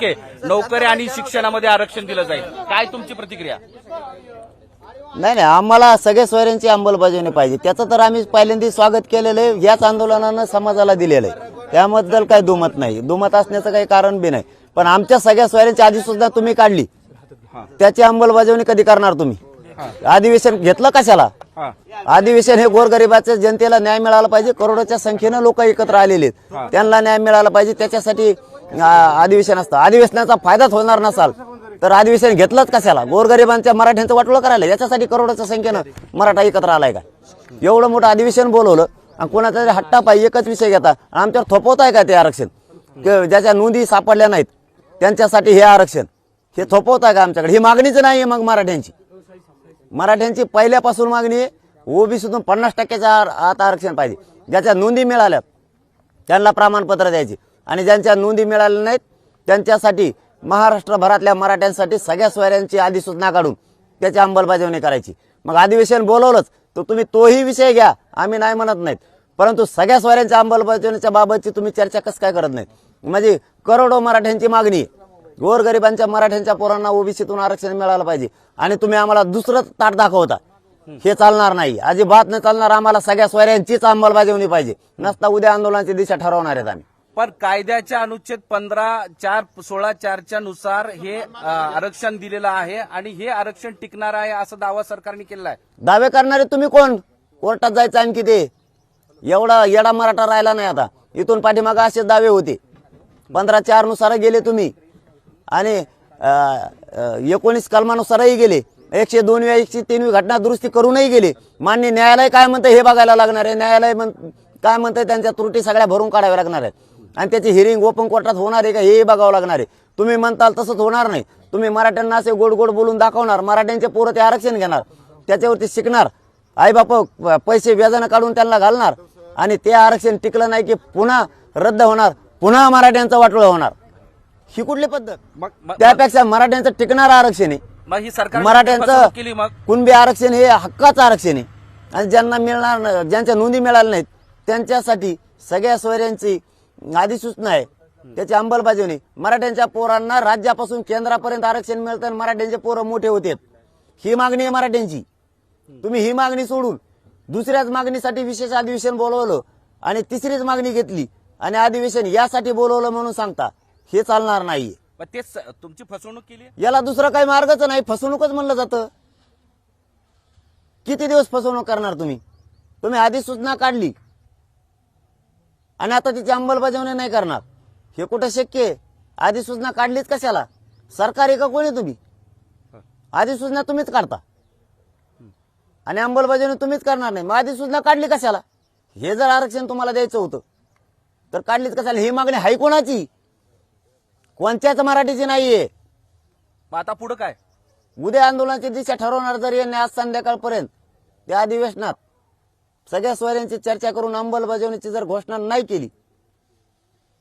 टक्के नोकरी आणि शिक्षणामध्ये आरक्षण दिलं जाईल. काय तुमची प्रतिक्रिया? नाही नाही आम्हाला सगळ्या सोयऱ्यांची अंमलबजावणी पाहिजे. त्याचं तर आम्ही पहिल्यांदा स्वागत केलेलं आहे. याच आंदोलनानं समाजाला दिलेलं आहे. त्याबद्दल काही दुमत नाही. दुमत असण्याचं काही कारण बी नाही. पण आमच्या सगळ्या सोयऱ्यांची आधी सुद्धा तुम्ही काढली. त्याची अंमलबजावणी कधी करणार तुम्ही? अधिवेशन घेतलं कशाला? अधिवेशन हे गोरगरिबाच्या जनतेला न्याय मिळाला पाहिजे. करोडोच्या संख्येनं लोक एकत्र आलेले आहेत. त्यांना न्याय मिळाला पाहिजे. त्याच्यासाठी अधिवेशन असतं. अधिवेशनाचा फायदाच होणार नसाल तर अधिवेशन घेतलंच कशाला? गोरगरिबांच्या मराठ्यांचं वाटोळं करायला याच्यासाठी करोडोच्या संख्येनं मराठा एकत्र आलाय का? एवढं मोठं अधिवेशन बोलवलं आणि कोणाचा तरी हट्टा पाहिजे एकच विषय घेता. आणि आमच्यावर थोपवताय का ते आरक्षण? ज्याच्या नोंदी सापडल्या नाहीत त्यांच्यासाठी हे आरक्षण. हे थोपवताय का आमच्याकडे? ही मागणीच नाही मग मराठ्यांची. मराठ्यांची पहिल्यापासून मागणी आहे ओबीसीतून पन्नास टक्क्याच्या आत आरक्षण पाहिजे. ज्याच्या नोंदी मिळाल्या त्यांना प्रमाणपत्र द्यायचे. आणि ज्यांच्या नोंदी मिळाल्या नाहीत त्यांच्यासाठी महाराष्ट्रभरातल्या मराठ्यांसाठी सगळ्या सोयऱ्यांची अधिसूचना काढून त्याची अंमलबजावणी करायची. मग अधिवेशन बोलवलंच तर तुम्ही तोही विषय घ्या आम्ही नाही म्हणत नाहीत. परंतु सगळ्या सोयऱ्यांच्या अंमलबजावणीच्या बाबतची तुम्ही चर्चा कसं काय करत नाहीत? म्हणजे करोडो मराठ्यांची मागणी गोरगरिबांच्या मराठ्यांच्या पोरांना ओबीसीतून आरक्षण मिळालं पाहिजे. आणि तुम्ही आम्हाला दुसरं ताट दाखवता. हे चालणार नाही. अजिबात न चालणार आम्हाला सगळ्या सोयऱ्यांचीच अंमलबजावणी पाहिजे. नसता उद्या आंदोलनाची दिशा ठरवणार आहेत आम्ही. पण कायद्याच्या अनुच्छेद पंधरा चार सोळा चारच्या नुसार हे आरक्षण दिलेलं आहे आणि हे आरक्षण टिकणार आहे असा दावा सरकारने केलेला आहे. दावे करणारे तुम्ही कोण? कोर्टात जायचं आणखी ते. एवढा येडा मराठा राहिला नाही आता. इथून पाठीमागं असे दावे होते. पंधरा चारनुसार गेले तुम्ही. आणि एकोणीस कलमानुसारही गेले. एकशे दोन वेळा एकशे तीन घटना दुरुस्ती करूनही गेले. मान्य न्यायालय काय म्हणतं हे बघायला लागणार आहे. न्यायालय म्हण काय म्हणतंय त्यांच्या त्रुटी सगळ्या भरून काढाव्या लागणार आहेत. आणि त्याची हिअरिंग ओपन कोर्टात होणार आहे का हे बघावं लागणार आहे. तुम्ही म्हणताल तसंच होणार नाही. तुम्ही मराठ्यांना असे गोड गोड बोलून दाखवणार मराठ्यांचे पोरं ते आरक्षण घेणार त्याच्यावरती शिकणार. आई बाप पैसे व्याजानं काढून त्यांना घालणार आणि ते आरक्षण टिकलं नाही की पुन्हा रद्द होणार पुन्हा मराठ्यांचं वाटोळं होणार. ही कुठली पद्धत? त्यापेक्षा मराठ्यांचं टिकणारं आरक्षण आहे. मराठ्यांचं कुणबी आरक्षण हे हक्काचं आरक्षण आहे. आणि ज्यांना मिळणार ज्यांच्या नोंदी मिळाल्या नाहीत त्यांच्यासाठी सगळ्या सोयऱ्यांची अधिसूचना आहे त्याची अंमलबजावणी मराठ्यांच्या पोरांना राज्यापासून केंद्रापर्यंत आरक्षण मिळतं आणि मराठ्यांचे पोरं मोठे होते ही मागणी आहे मराठ्यांची. तुम्ही ही मागणी सोडून दुसऱ्याच मागणीसाठी विशेष अधिवेशन बोलवलं आणि तिसरीच मागणी घेतली आणि अधिवेशन यासाठी बोलवलं म्हणून सांगता हे चालणार मग तेच तुमची फसवणूक केली? याला दुसरा काही मार्गच नाही फसवणूकच म्हणलं जातं. किती दिवस फसवणूक करणार तुम्ही? तुम्ही आधी सूचना काढली. आणि आता तिची अंमलबजावणी नाही करणार. हे कुठं शक्य आहे? आधी सूचना काढलीच कशाला? सरकारी का कोणी तुम्ही? आधी सूचना तुम्हीच काढता. आणि अंमलबजावणी तुम्हीच करणार नाही. मग आधी सूचना काढली कशाला? हे जर आरक्षण तुम्हाला द्यायचं होतं तर काढलीच कशाला? ही मागणी हाय कोणाची कोणत्याच मराठीची नाहीये. मग आता पुढे काय? उद्या आंदोलनाची दिशा ठरवणार जर यांनी आज संध्याकाळपर्यंत त्या अधिवेशनात. सगळ्या सोयऱ्यांची चर्चा करून अंमलबजावणीची जर घोषणा नाही केली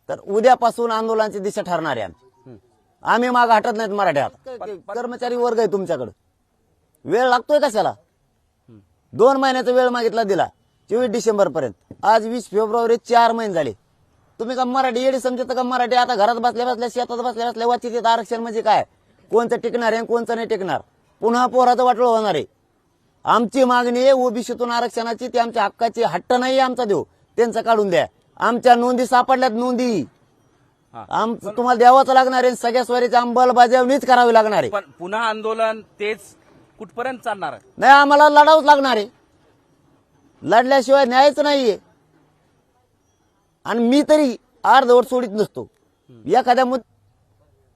तर उद्यापासून आंदोलनाची दिशा ठरणार आहे आमची आम्ही माग हटत नाहीत मराठ्यात कर्मचारी वर्ग आहे तुमच्याकडे. वेळ लागतोय कशाला? दोन महिन्याचा वेळ मागितला दिला. चोवीस डिसेंबर पर्यंत आज वीस फेब्रुवारी चार महिने झाले. तुम्ही का मराठी येडी समजत का मराठी? आता घरात बसल्या बसल्या शेतात बसल्या बसल्या वाचित आरक्षण म्हणजे काय? कोणतं टिकणार आहे कोणतं नाही टिकणार? पुन्हा पोराचं वाटलं होणार आहे. आमची मागणी आहे ओबीसीतून आरक्षणाची ती आमच्या हक्काची. हट्ट नाही आमचा देऊ त्यांचं काढून द्या. आमच्या नोंदी सापडल्यात नोंदी. आमचं तुम्हाला द्यावंच लागणार आहे सगळ्या स्वारीची अंमलबजावणीच करावी लागणार आहे. पण पुन्हा आंदोलन तेच कुठपर्यंत चालणार आहे? नाही आम्हाला लढावंच लागणार आहे. लढल्याशिवाय न्यायच नाहीये. आणि मी तरी अर्धवट सोडित नसतो. एखाद्या मुद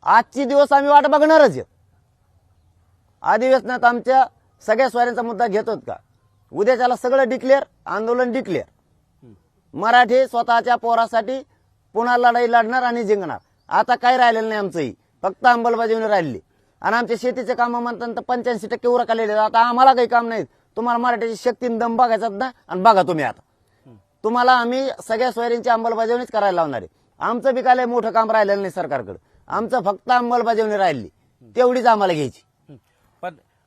आजची दिवस आम्ही वाट बघणारच अधिवेशनात आमच्या सगळ्या स्वाऱ्यांचा मुद्दा घेतोत का? उद्याच्याला सगळं डिक्लेअर आंदोलन डिक्लेअर मराठी स्वतःच्या पोरासाठी पुन्हा लढाई लढणार आणि जिंकणार. आता काय राहिलेलं नाही आमचंही. फक्त अंमलबजावणी राहिली आणि आमच्या शेतीचे कामं म्हणतात तर पंच्याऐंशी टक्के उरकलेले आता आम्हाला काही काम नाही तुम्हाला मराठीची शक्ती दम बघायचा ना आणि बघा तुम्ही आता. तुम्हाला आम्ही सगळ्या सोयरींची अंमलबजावणीच करायला लावणार आहे. आमचं बी काय मोठं काम राहिलेलं नाही सरकारकडे. आमचं फक्त अंमलबजावणी राहिली. तेवढीच आम्हाला घ्यायची.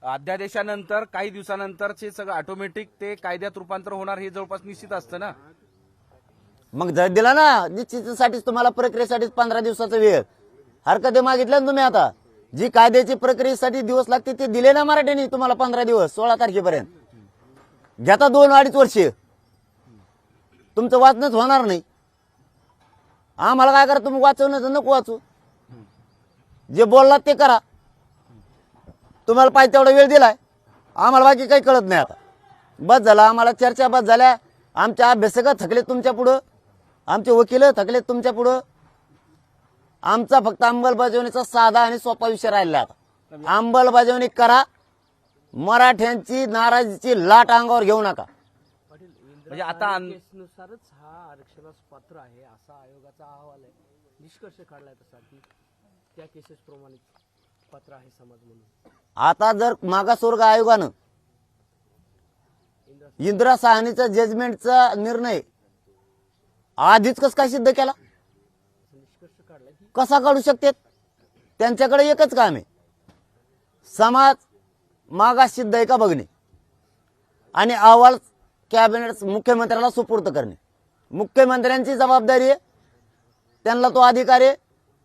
अध्यादेशानंतर काही दिवसानंतरचे सगळं ऑटोमॅटिक ते कायद्यात रूपांतर होणार हे जवळपास निश्चित असतं ना? मग जर दिला ना निश्चितीसाठीच तुम्हाला प्रक्रियेसाठीच पंधरा दिवसाचा वेळ. हरकत मागितल्या ना तुम्ही आता. जी कायद्याची प्रक्रियेसाठी दिवस लागते ते दिले ना मराठीने तुम्हाला पंधरा दिवस सोळा तारखेपर्यंत. घेता दोन अडीच वर्षे. तुमचं वाचणंच होणार नाही. आम्हाला काय करा तुम्ही वाचवण्याचं नको वाचू. जे बोललात ते करा. तुम्हाला पाहिजे तेवढा वेळ दिलाय. आम्हाला बाकी काही कळत नाही आता. बस झालं आम्हाला चर्चा बस झाल्या. आमच्या अभ्यासक थकले तुमच्या पुढं. आमचे वकील थकले तुमच्या पुढं. आमचा फक्त अंमलबजावणीचा साधा आणि सोपा विषय राहिला आता. अंमलबजावणी करा. मराठ्यांची नाराजीची लाट अंगावर घेऊ नका. म्हणजे आता केसनुसारच हा आरक्षणास पात्र आहे असा आयोगाचा अहवाल आहे. निष्कर्ष काढलाय तसा. की त्या केसेस प्रमाणे पात्र आहे समाज म्हणून. आता जर मागासवर्ग आयोगानं इंदिरा साहनीचा जजमेंटचा निर्णय आधीच कस काय सिद्ध केला? कसा काढू शकते त्यांच्याकडे एकच काम आहे. समाज मागास सिद्ध आहे का बघणे? आणि अहवाल कॅबिनेट मुख्यमंत्र्याला सुपूर्द करणे. मुख्यमंत्र्यांची जबाबदारी आहे. त्यांना तो अधिकार आहे.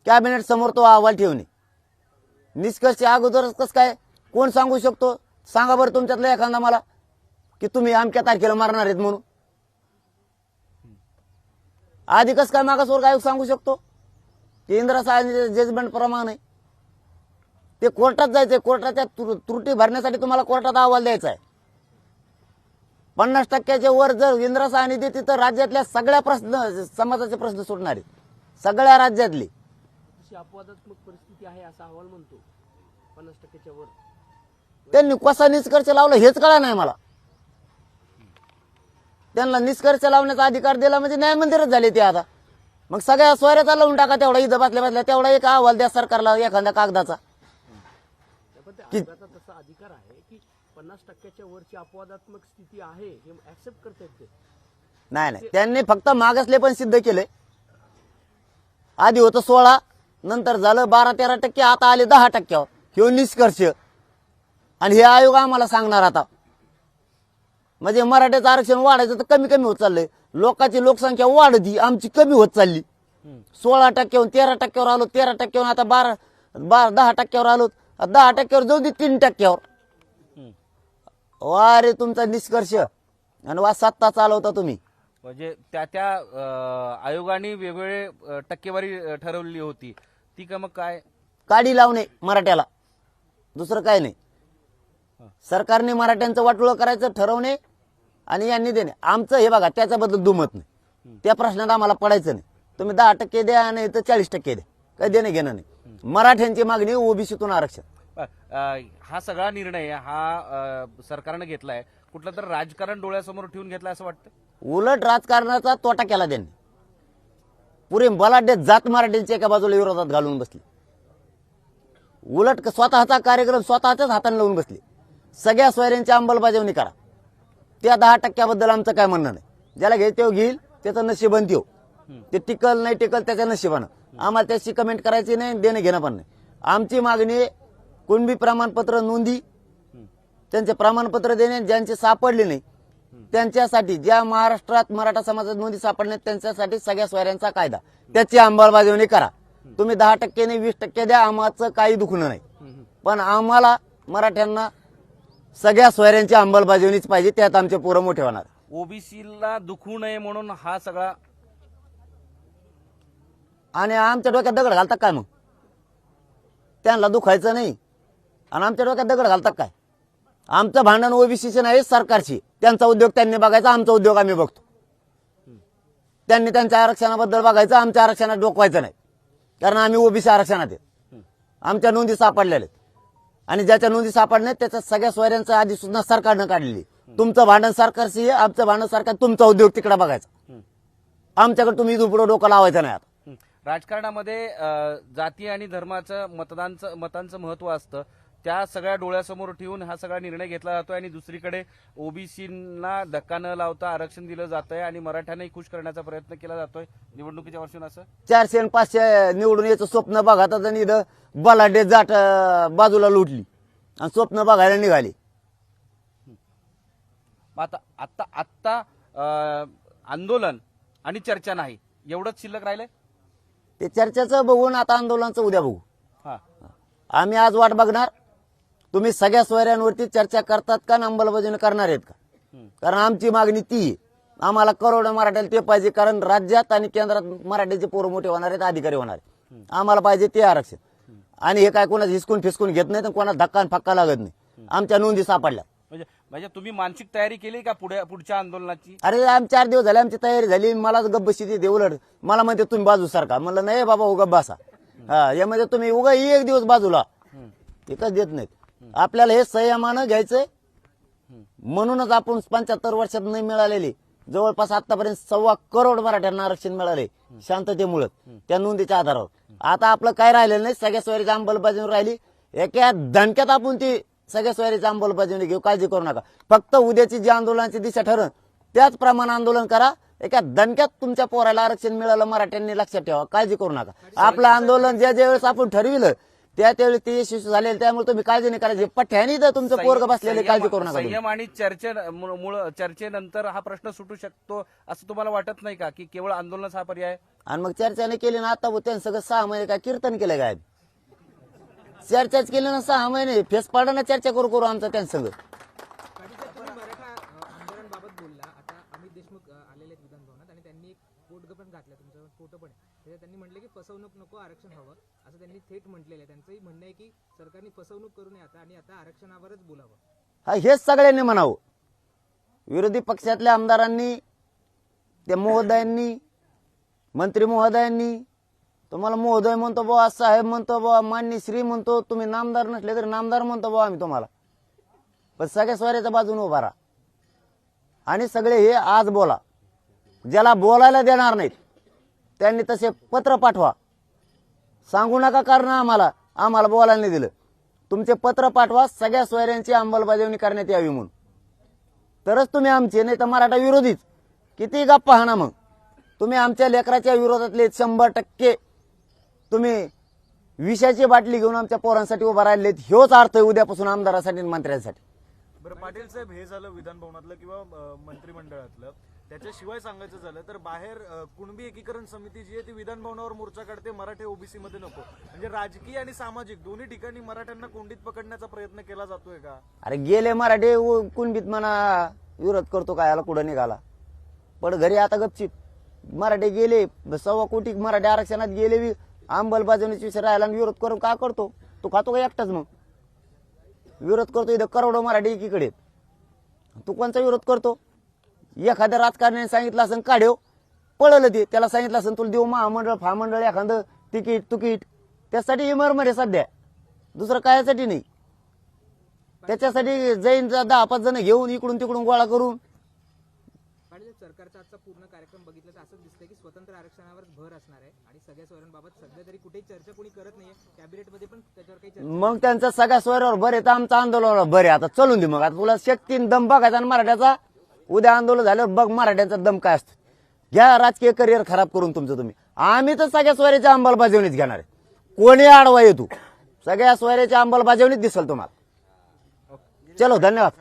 कॅबिनेट समोर तो अहवाल ठेवणे. निष्कर्ष अगोदरच कसं काय? कोण सांगू शकतो? सांगा बरं तुमच्यातला एखादा मला की तुम्ही अमक्या तारखेला मारणार आहेत म्हणून. आधी कसं काय मागासवर्ग आयोग सांगू शकतो? की इंदिरा साहेबांच्या जजमेंट प्रमाणे ते कोर्टात जायचंय. कोर्टाच्या त्रुटी भरण्यासाठी तुम्हाला कोर्टात अहवाल द्यायचा आहे पन्नास टक्क्याच्या वर जर इंदिरा साहनी देते तर राज्यातल्या सगळ्या प्रश्न समाजाचे प्रश्न सुटणार आहेत. सगळ्या राज्यातले. तशी अपवादात्मक परिस्थिती आहे असा अहवाल म्हणतो. पन्नास टक्क्याच्या वर. त्यांनी कसा निष्कर्ष लावला हेच कळा नाही मला. त्यांना निष्कर्ष लावण्याचा अधिकार दिला म्हणजे न्याय मंदिरच झाले ते आता. मग सगळ्या सोयऱ्याचा लावून टाका तेवढा इथं बसल्या बसल्या तेवढा एक अहवाल द्या सरकारला एखाद्या कागदाचा. पण त्या आयोगाचा तसा अधिकार आहे की पन्नास टक्क्याच्या वरची अपवादात्मक स्थिती आहे हे ऍक्सेप्ट करतायत ते. नाही नाही. त्यांनी फक्त मागासले पण सिद्ध केले. आधी होतं सोळा नंतर झालं बारा तेरा टक्के आता आले दहा टक्क्यावर हे निष्कर्ष. आणि हे आयोग आम्हाला सांगणार आता. म्हणजे मराठ्याचं आरक्षण वाढायचं तर कमी कमी होत चाललंय. लोकांची लोकसंख्या वाढती आमची कमी होत चालली. सोळा टक्क्यावरून तेरा टक्क्यावर आलो तेरा टक्क्यावरून आता बारा बारा दहा टक्क्यावर आलो. दहा टक्क्यावर जाऊ दे तीन टक्क्यावर. वा रे तुमचा निष्कर्ष. आणि वा सत्ता चालवता तुम्ही. म्हणजे त्या त्या आयोगाने वेगवेगळे टक्केवारी अं, ठरवलेली होती. ती का मग काय? काडी लावणे मराठ्याला. दुसरं काय नाही. सरकारने मराठ्यांचं वाटोळं करायचं ठरवणे आणि यांनी देणे. आमचं हे बघा त्याच्याबद्दल दुमत नाही. त्या प्रश्नात आम्हाला पडायचं नाही. तुम्ही दहा टक्के द्या नाही तर चाळीस टक्के द्या. काही देणं घेणं नाही. मराठ्यांची मागणी ओबीसीतून आरक्षण. हा सगळा निर्णय हा सरकारनं घेतलाय. कुठलं तर राजकारण डोळ्यासमोर ठेवून घेतलाय असं वाटतं? उलट राजकारणाचा तोटा केला त्यांनी. पुरे बलाढ्य जात मराठ्यांची एका बाजूला विरोधात घालून बसली. उलट स्वतःचा कार्यक्रम स्वतःच्याच हाताने लावून बसले. सगळ्या सोयऱ्यांची अंमलबजावणी करा. त्या दहा टक्क्याबद्दल आमचं काय म्हणणं नाही. ज्याला घेते तो घेईल त्याचं नशिबंती हो ते टिकल नाही टिकल त्याच्या नशिबानं. आम्हाला त्याची कमेंट करायची नाही देणं घेणं पण नाही. आमची मागणी कुणबी प्रमाणपत्र नोंदी त्यांचे प्रमाणपत्र देणे ज्यांचे सापडले नाही त्यांच्यासाठी ज्या महाराष्ट्रात मराठा समाजात नोंदी सापडल्या नाहीत, त्यांच्यासाठी सगळ्या सोयऱ्यांचा कायदा. त्याची अंमलबजावणी करा. तुम्ही दहा टक्के नाही वीस टक्के द्या आम्हाचं काही दुखणं नाही. पण आम्हाला मराठ्यांना सगळ्या सोयऱ्यांची अंमलबजावणीच पाहिजे त्यात आमचे पोरं मोठे होणार. ओबीसीला दुखू नये म्हणून हा सगळा आणि आमच्या डोक्यात दगड घालतात काय मग? त्यांना दुखायचं नाही. आणि आमच्या डोक्यात दगड घालतात काय? आमचं भांडण ओबीसीचे नाही सरकारची. त्यांचा उद्योग त्यांनी बघायचा आमचा उद्योग आम्ही बघतो. त्यांनी त्यांच्या आरक्षणाबद्दल बघायचं आमच्या आरक्षणात डोकवायचं नाही. कारण आम्ही ओबीसी आरक्षणात आहे. आमच्या नोंदी सापडलेल्या आहेत. आणि ज्याच्या नोंदी सापडल्या त्याच्या सगळ्या सोयऱ्यांचं आधी सुद्धा सरकारनं काढलेली तुमचं भांडण सरकारशी आहे आमचं भांडण सरकार तुमचा उद्योग तिकडे बघायचा. आमच्याकडे तुम्ही दुपडं डोकं लावायचं नाही आता. राजकारणामध्ये जाती आणि धर्माचं मतदानचं मतांचं महत्त्व असतं. त्या सगळ्या डोळ्यासमोर ठेवून हा सगळा निर्णय घेतला जातोय आणि दुसरीकडे ओबीसींना धक्का न लावता आरक्षण दिलं जातंय आणि मराठ्यांनाही खुश करण्याचा प्रयत्न केला जातोय. निवडणुकीच्या वर्षून असं? चारशे आणि पाचशे निवडून यायचं स्वप्न बघातात आणि इथं बलाढ्य जाट बाजूला लुटली. आणि स्वप्न बघायला निघाली. आता आत्ता आत्ता आंदोलन आणि चर्चा नाही. एवढंच शिल्लक राहिलंय? ते चर्चेचं बघून आता आंदोलनाचं उद्या बघू. हा. आम्ही आज वाट बघणार. तुम्ही सगळ्या सोयऱ्यांवरती चर्चा करतात का आणि अंमलबजावणी करणार आहेत का? कारण आमची मागणी ती. आम्हाला करोड मराठ्याला ते पाहिजे कारण राज्यात आणि केंद्रात मराठीचे पोरं मोठे होणार आहेत अधिकारी होणार आहेत. आम्हाला पाहिजे ते आरक्षण. आणि हे काय कोणाचं हिसकून फिसकून घेत नाही तर कोणा धक्का फक्का लागत नाही. आमच्या नोंदी सापडल्या. म्हणजे म्हणजे तुम्ही मानसिक तयारी केली का पुढे पुढच्या आंदोलनाची? अरे आम चार दिवस झाले आमची तयारी झाली. मला गब्बशी ती उलट. मला म्हणते तुम्ही बाजू सारखा म्हणलं नाही बाबा उगा बसा. हा यामध्ये तुम्ही उगा एक दिवस बाजूला. एकच देत नाहीत. आपल्याला हे संयमानं घ्यायचंय. म्हणूनच आपण पंच्याहत्तर वर्षात नाही मिळालेली. जवळपास आतापर्यंत सव्वा करोड मराठ्यांना आरक्षण मिळाले शांततेमुळे त्या नोंदीच्या आधारावर. आता आपलं काय राहिलेलं नाही सगळ्या सोयरीची अंमलबजावणी राहिली. एका दणक्यात आपण ती सगळ्या सोयरीची अंमलबजावणी घेऊ. काळजी करू नका. फक्त उद्याची जी आंदोलनाची दिशा ठरण त्याचप्रमाणे आंदोलन करा. एका दणक्यात तुमच्या पोराला आरक्षण मिळालं मराठ्यांनी लक्षात ठेवा. काळजी करू नका. आपलं आंदोलन ज्या ज्या वेळेस आपण ठरविलं त्या त्यावेळेस ते यशस्वी झाले त्यामुळे तुम्ही काळजी नाही करायची. पठ्यानी तर तुमचं पोरग बसलेले काळजी करू नका तुम्ही. संयम आणि चर्चे मुळे चर्चेनंतर हा प्रश्न सुटू शकतो असं तुम्हाला वाटत नाही का की केवळ आंदोलनच हा पर्याय आहे? आणि मग चर्चा नाही केली ना आता त्यांनी सगळं सहा महिने काय कीर्तन केलं काय? चर्चाच केली ना सहा महिने. फेस पाडाना चर्चा करू करू आमचं त्यांचं सगळं. पाटील तुम्ही मराठा अ, आंदोलनाबाबत बोलला. आता अमित देशमुख अ, आलेले आहेत विधानभवनात आणि त्यांनी एक कोट पण घातला तुमचा फोटो पण आहे. त्याच्यात त्यांनी म्हटलं की फसवणूक नको आरक्षण हवं असं त्यांनी थेट म्हटलेलं आहे. त्यांचंही म्हणणं आहे की सरकारने फसवणूक करू नये आता आणि आता आरक्षणावरच बोलावं. हा हेच सगळ्यांनी म्हणावं. विरोधी पक्षातल्या आमदारांनी त्या महोदयांनी मंत्री महोदयांनी तुम्हाला महोदय म्हणतो बुवा साहेब म्हणतो बुवा मान्य श्री म्हणतो तुम्ही नामदार नसले तरी नामदार म्हणतो बुवा आम्ही तुम्हाला. पण सगळ्या स्वाऱ्याच्या बाजूने उभा राहा. आणि सगळे हे आज बोला. ज्याला बोलायला देणार नाहीत त्यांनी तसे पत्र पाठवा. सांगू नका कारण आम्हाला आम्हाला बोलायला नाही दिलं. तुमचे पत्र पाठवा सगळ्या सोयऱ्यांची अंमलबजावणी करण्यात यावी म्हणून. तरच तुम्ही आमचे नाही तर मराठा विरोधीच. किती गप्पा हाना मग. तुम्ही आमच्या लेकराच्या विरोधातले शंभर टक्के तुम्ही विषयाची बाटली घेऊन आमच्या पोरांसाठी उभा राहिलेत हेच अर्थ आहे उद्यापासून आमदारासाठी आणि मंत्र्यांसाठी. बरं पाटील साहेब हे झालं विधान भवनातलं किंवा मंत्रिमंडळातलं. त्याच्याशिवाय सांगायचं झालं तर बाहेर कुणबी एकीकरण समिती जी आहे ती विधानभवनावर मोर्चा काढते मराठे ओबीसी मध्ये नको. म्हणजे राजकीय आणि सामाजिक दोन्ही ठिकाणी मराठ्यांना कोंडीत पकडण्याचा प्रयत्न केला जातोय का? अरे गेले मराठे कुणबीत म्हणा विरोध करतो काय याला कुठं निघाला? पण घरी आता गपचित मराठे गेले सव्वा कोटी मराठे आरक्षणात गेले बी विषय राहिला आणि विरोध करून का करतो? तो खातो का एकटाच मग? विरोध करतो इथं करोडो मराठी एकीकडे तू कोणचा विरोध करतो? एखाद्या राजकारण्याने सांगितलं असं काढेव. पळलं ते. त्याला सांगितलं असं तुला देऊ महामंडळ फामंडळ एखादं तिकीट तुकीट. त्यासाठी इमरमर आहे सध्या. दुसरं कायासाठी नाही. त्याच्यासाठी जैन दहा पाच जण घेऊन इकडून तिकडून गोळा करून. सरकारचा आजचा पूर्ण कार्यक्रम बघितलं तर असंच दिसतंय की स्वतंत्र आरक्षणावर भर असणार आहे आणि सगळ्या सोयऱ्यांबाबत सध्या तरी कुठेही चर्चा कोणी करत नाहीये. कॅबिनेटमध्ये पण त्याच्यावर काही मग त्यांचं सगळ्या सोयऱ्यावर बरे आहे तर आमचं आंदोलनावर बरे आहे. आता चलून दे मग. आता तुला शक्तीन दम बघायचा मराठ्याचा उद्या आंदोलन झाल्यावर बघ मराठ्यांचा दम काय असतो. घ्या राजकीय करिअर खराब करून तुमचं तुम्ही. आम्ही तर सगळ्या स्वारीच्या अंमलबजावणीच घेणार आहे. कोणी आडवा येतो? सगळ्या स्वारीच्या अंमलबजावणीच दिसल तुम्हाला. चलो धन्यवाद.